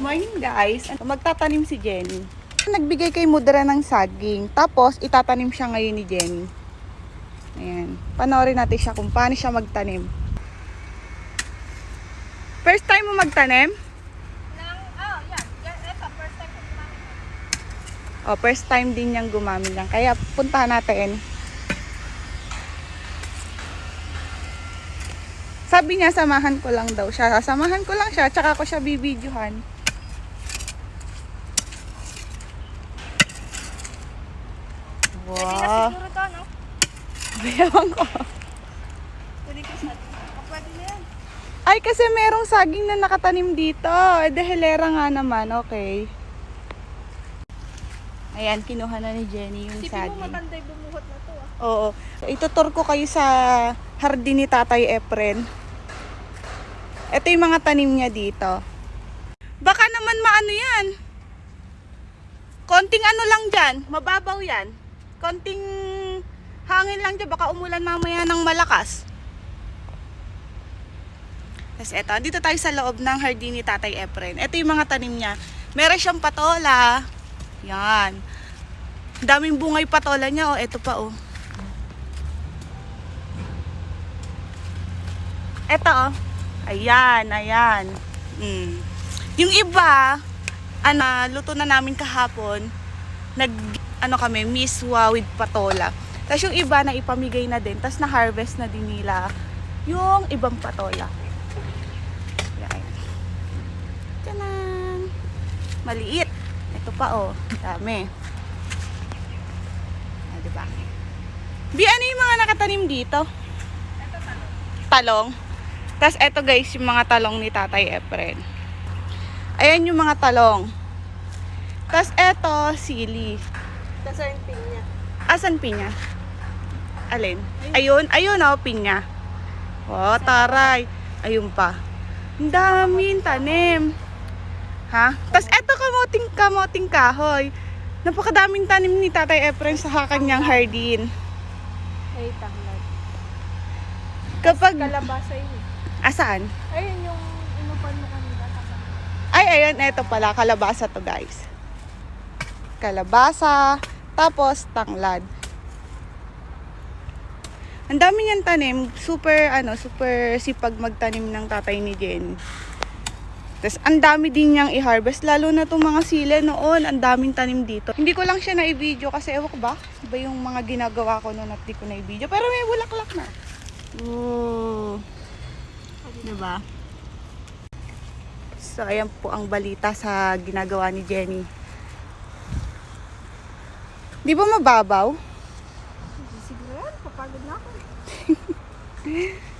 Morning guys. Magtatanim si Jenny. Nagbigay kay Mudra ng saging. Tapos itatanim siya ngayon ni Jenny. Ayan. Panoorin natin siya kung paano siya magtanim. First time mo magtanim? Nang, oh, yan. Yan, ito, first time ko gumamit. O, first time din niyang gumamit lang. Kaya puntahan natin. Sabi niya, samahan ko lang daw siya. Samahan ko lang siya, tsaka ko siya bibidyohan. Pwede na Wow. siguro to, no? Ewan ko. Pwede ko sa pwede na yan. Ay, kasi merong saging na nakatanim dito. Eh, de hilera nga naman. Okay. Ayan, kinuha na ni Jenny yung Isipin mo saging. matanday bumuhot na to, ah. Oo. Itutur ko kayo sa hardin ni Tatay Efren. Ito yung mga tanim niya dito. Baka naman maano yan. Konting ano lang dyan. Mababaw yan. Konting hangin lang dyan. Baka umulan mamaya ng malakas. Tapos eto, dito tayo sa loob ng hardin ni Tatay Efren. Ito yung mga tanim niya. Meron siyang patola. Yan. Daming bungay patola niya. Oh, eto pa oh. Eto oh. Ayan, ayan. Mm. Yung iba, ano, luto na namin kahapon. Nag, ano kami, miswa with patola. Tapos yung iba na ipamigay na din. Tapos na-harvest na din nila yung ibang patola. Ayan. Tanan! Maliit. Ito pa oh. Dami. Ah, diba? Bi, ano yung mga nakatanim dito? Talong. Tapos eto guys, yung mga talong ni Tatay Efren. Ayan yung mga talong. Tapos eto, sili. Kasi yung pin niya. Asan pinya? Alin? Ayun, ayun oh, pinya. Oh, taray. Ayun pa. Ang daming tanim. Ha? Tapos eto kamoting kamoting kahoy. Napakadaming tanim ni Tatay Efren sa kanyang hardin. Ay, tanglad. Kapag, Kalabasa yun. Asaan? Ayun yung inupan mo kanina. Ay, ayun, eto pala, kalabasa to guys. Kalabasa, tapos tanglad. Ang dami niyang tanim, super, ano, super sipag magtanim ng tatay ni Jen. Tapos, ang dami din niyang i-harvest, lalo na itong mga sile noon, ang daming tanim dito. Hindi ko lang siya na-video kasi, ewan ko ba, iba yung mga ginagawa ko noon at di ko na-video. Pero may bulaklak na. Ooh. Diba? So, ayan po ang balita sa ginagawa ni Jenny. Di ba mababaw? Siguro yan. Papagod na ako.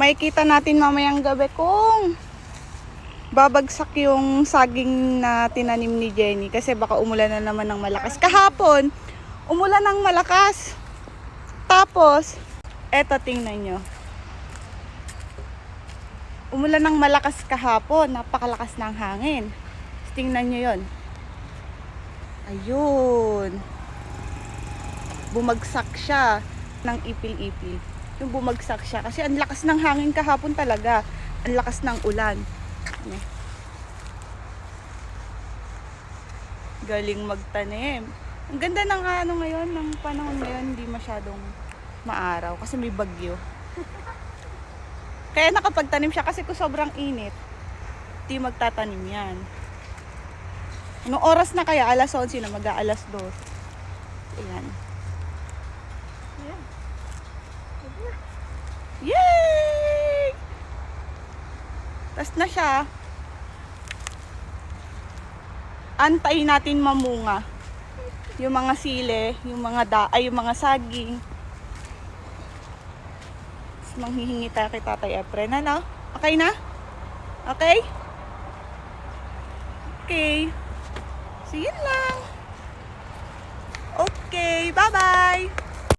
Makikita natin mamayang gabi kung babagsak yung saging na tinanim ni Jenny kasi baka umulan na naman ng malakas. Kahapon, umulan ng malakas. Tapos, eto tingnan nyo. Umulan ng malakas kahapon, napakalakas ng hangin. Tingnan nyo yon. Ayun. Bumagsak siya ng ipil-ipil. Yung bumagsak siya. Kasi ang lakas ng hangin kahapon talaga. Ang lakas ng ulan. Galing magtanim. Ang ganda ng ano ngayon, ng panahon ngayon, hindi masyadong maaraw kasi may bagyo. Kaya nakapagtanim siya kasi kung sobrang init, di magtatanim yan. Anong oras na kaya? Alas 11 na, mag-aalas 2. Ayan. Yay! Tas na siya. Antayin natin mamunga. Yung mga sile, yung mga da, ay yung mga saging. Tapos manghihingi tayo kay Tatay Efren. Ano? Okay na? Okay? Okay. So, yun lang. Okay, bye-bye!